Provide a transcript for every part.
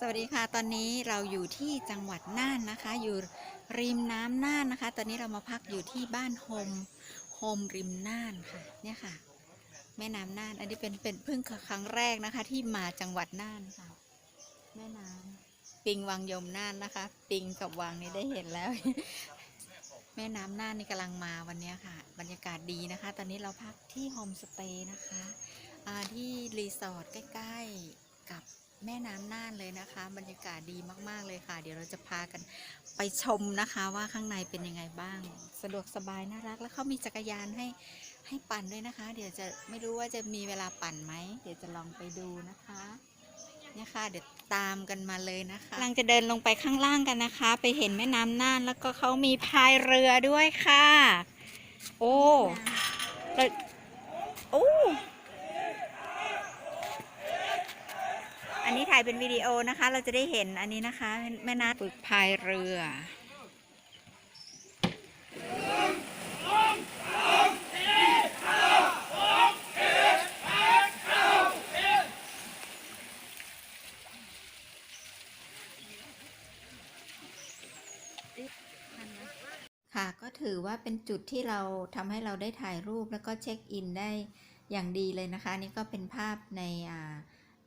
สวัสดีค่ะ ตอนนี้เราอยู่ที่จังหวัดน่านนะคะ อยู่ริมน้ำน่านนะคะ ตอนนี้เรามาพักอยู่ที่บ้านโฮมโฮมริมน่านค่ะ เนี่ยค่ะ แม่น้ำน่าน อันนี้เป็นเป็นเพิ่งครั้งแรกนะคะ ที่มาจังหวัดน่านค่ะ แม่น้ำปิงวังยมน่านนะคะ ปิงกับวังนี่ได้เห็นแล้ว แม่น้ำน่านนี่กำลังมาวันนี้ค่ะ บรรยากาศดีนะคะ ตอนนี้เราพักที่โฮมสเตย์นะคะที่รีสอร์ทใกล้ ๆ กับ แม่น้ำน่านเลยนะคะ บรรยากาศดีมาก ๆ เลยค่ะ เดี๋ยวเราจะพากันไปชมนะคะว่าข้างในเป็นยังไงบ้าง สะดวกสบายน่ารัก แล้วเขามีจักรยานให้ให้ปั่นด้วยนะคะ เดี๋ยวจะไม่รู้ว่าจะมีเวลาปั่นไหมเดี๋ยวจะลองไปดูนะคะเนี่ยค่ะเดี๋ยวตามกันมาเลยนะคะกำลังจะเดินลงไปข้างล่างกันนะคะ ไปเห็นแม่น้ำน่านแล้วก็เขามีพายเรือด้วยค่ะ โอ้แล้วโอ้ อันนี้ถ่ายเป็นวิดีโอนะคะ เราจะได้เห็นอันนี้นะคะ แม่นาฝึกพายเรือ ค่ะก็ถือว่าเป็นจุดที่เราทำให้เราได้ถ่ายรูปแล้วก็เช็คอินได้อย่างดีเลยนะคะ นี่ก็เป็นภาพในอ่า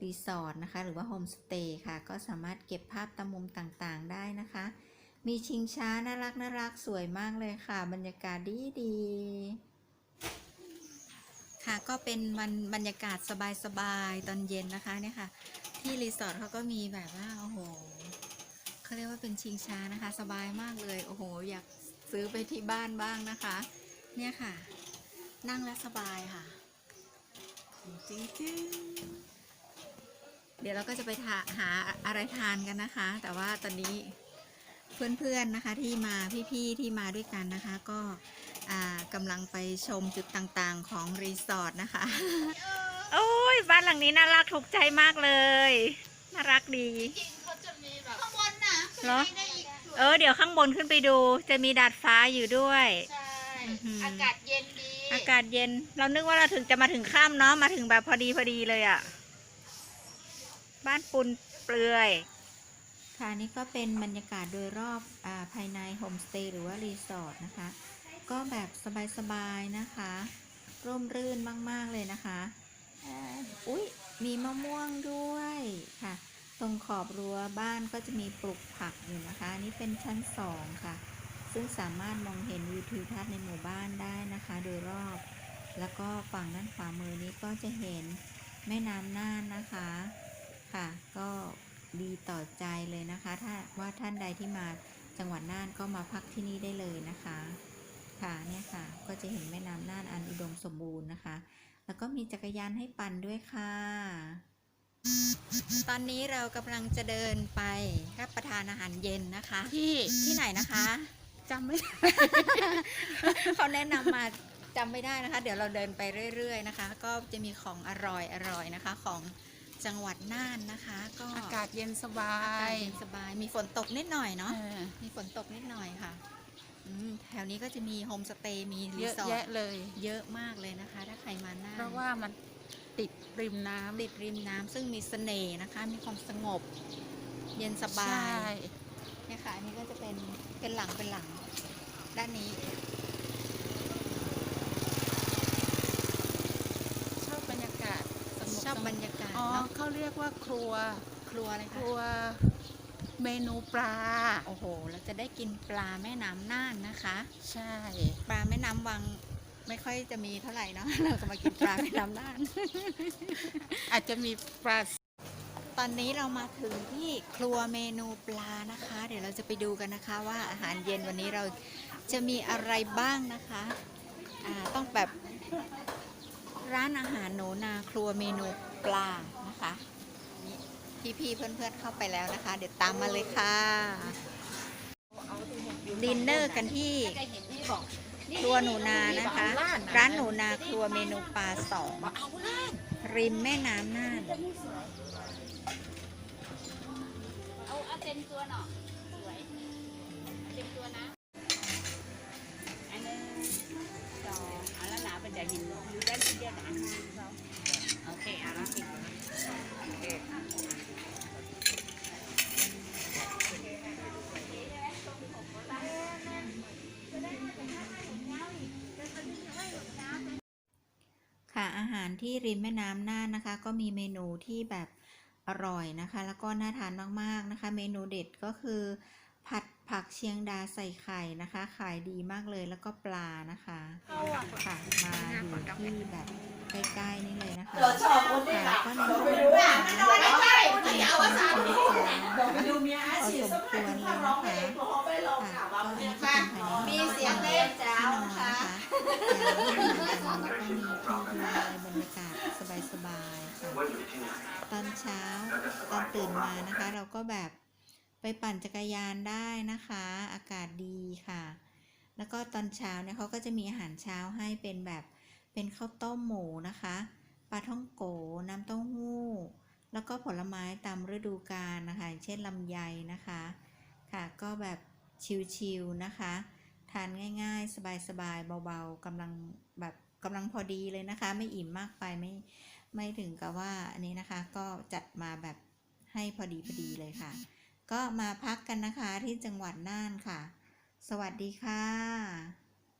รีสอร์ทนะคะ หรือว่าโฮมสเตย์ค่ะ ก็สามารถเก็บภาพตามมุมต่างๆ ได้นะคะ มีชิงช้าน่ารักน่ารักสวยมากเลยค่ะ บรรยากาศดีดีๆค่ะก็เป็นวันบรรยากาศสบายๆตอนเย็นนะคะเนี่ยค่ะ ที่รีสอร์ทเขาก็มีแบบว่าโอ้โหเขาเรียกว่าเป็นชิงช้านะคะ สบายมากเลยโอ้โห อยากซื้อไปที่บ้านบ้างนะคะ เนี่ยค่ะ นั่งแล้วสบายค่ะจริงๆ เดี๋ยวเราก็จะไปทาหาอะไรทานกันนะคะ แต่ว่าตอนนี้เพื่อนๆนะคะที่มาพี่ๆที่มาด้วยกันนะคะ ก็อ่ากำลังไปชมจุดต่างๆของรีสอร์ทนะคะ โอ้ยบ้านหลังนี้น่ารักถูกใจมากเลย น่ารักดีเขาจะมีแบบข้างบนน่ะเหรอขึ้นไปได้อีกสวยเออเดี๋ยวข้างบนขึ้นไปดู จะมีดาดฟ้าอยู่ด้วยใช่อื้อหือออากาศเย็นดี อากาศเย็น เรานึกว่าเราถึงจะมาถึงค่ำเนาะมาถึงแบบพอดีพอดีเลยอะ่ะ บ้านปูนเปลือย ค่ะนี่ก็เป็นบรรยากาศโดยรอบอาภายในโฮมสเตย์หรือว่ารีสอร์ทนะคะ ก็แบบสบายๆนะคะ ร่มรื่นมากๆเลยนะคะอุ๊ยมีมะม่วงด้วยค่ะ ตรงขอบรั้วบ้านก็จะมีปลูกผักอยู่นะคะนนี่เป็นชั้นสองค่ะ ซึ่งสามารถมองเห็นวิวทิวทัศน์ในหมู่บ้านได้นะคะ โดยรอบ แล้วก็ฝั่งด้านขวามือนี้ก็จะเห็นแม่น้ำน่านนะคะ ค่ะ ก็ดีต่อใจเลยนะคะ ถ้าว่าท่านใดที่มาจังหวัดน่านก็มาพักที่นี่ได้เลยนะคะ ค่ะเนี่ยค่ะ ก็จะเห็นแม่น้ำน่านอันอุดมสมบูรณ์นะคะ แล้วก็มีจักรยานให้ปั่นด้วยค่ะ ตอนนี้เรากำลังจะเดินไปรับประทานอาหารเย็นนะคะ ที่ที่ไหนนะคะจำไม่ได้ เขาแนะนำมาจำไม่ได้นะคะ เดี๋ยวเราเดินไปเรื่อย ๆ นะคะ ก็จะมีของอร่อยอร่อยนะคะ ของ จังหวัดน่านนะคะ ก็อากาศเย็นสบาอากาศย เย็นสบายมีฝนตกนิดหน่อยเนาะเออ มีฝนตกนิดหน่อยค่ะอืมแถวนี้ก็จะมีโฮมสเตย์มีรีเยอะสอร์แยะทเลย เยอะมากเลยนะคะ ถ้าใครมาน่านเพราะว่ามันติดริมน้ำติดริมน้ำซึ่งมีเสน่ห์นะคะ มีความสงบ เย็นสบาใช่ ย เนี่ยค่ะอันนี้ก็จะเป็นเป็นหลังเป็นหลังด้านนี้ ชอบบรรยากาศสงบชอบสงบรรยากาศ อ๋อเนาะเขาเรียกว่าครัว ครัวอะไรคคะรัวเมนูปลา โอ้โห เราจะได้กินปลาแม่น้ำน่านนะคะ ใช่ ปลาแม่น้ำวังไม่ค่อยจะมีเท่าไหร่เนาะ เราก็มากินปลาแม่น้ำน่าน อาจจะมีปลา ตอนนี้เรามาถึงที่ครัวเมนูปลานะคะ เดี๋ยวเราจะไปดูกันนะคะว่าอาหารเย็นวันนี้เราจะมีอะไรบ้างนะคะอ่าต้องแบบ ร้านอาหารโหนนาครัวเมนูปลานะคะนี่พี่ๆเพื่อนๆเข้าไปแล้วนะคะ เดี๋ยวตามมาเลยค่ะดินเนอร์กันที่ครัวหนูนานะคะ ร้านหนูนาครัวเมนูปลาสองริมแม่น้ำน่านเอาเอาเต็มตัวหน่อ ที่ริมแม่น้ำน่านนะคะ ก็มีเมนูที่แบบอร่อยนะคะ แล้วก็น่าทานมากๆนะคะ เมนูเด็ดก็คือ ผัดผักเชียงดาใส่ไข่นะคะ ขายดีมากเลยแล้วก็ปลานะคะค่ะมาอยู่ที่แบบใกล้ๆนี่เลยนะคะเราชอบคนนี้ค่ะค่ะแล้วก็เราน้ำไปดูอะไม่นอนใกล้ๆไม่เอาภาษาเดีเราไปดูเมียอาชีพสมัยที่ทำร้องเพลงพอไปลองค่ะข่าวก็ว่าอันเนี่นี้ยก็ค่ะเป็นภายในมีเสียงเล่นจ้าที่นอนค่ะนะคะ ตอนเช้าตอนตื่นมานะคะ เราก็แบบไปปั่นจักรยานได้นะคะ อากาศดีค่ะ แล้วก็ตอนเช้าเนี่ยเขาก็จะมีอาหารเช้าให้เป็นแบบเป็นข้าวต้มหมูนะคะปลาท่องโกน้ำเต้าหู้ แล้วก็ผลไม้ตามฤดูกาลนะคะ เช่นลำไยนะคะ ค่ะก็แบบชิลๆนะคะ ทานง่ายๆ สบายๆเบาๆกำลังแบบกำลังพอดีเลยนะคะ ไม่อิ่มมากไปไม่ ไม่ถึงกับว่าอันนี้นะคะก็จัดมาแบบให้พอดีพอดีเลยค่ะ ก็มาพักกันนะคะที่จังหวัดน่านค่ะ สวัสดีค่ะ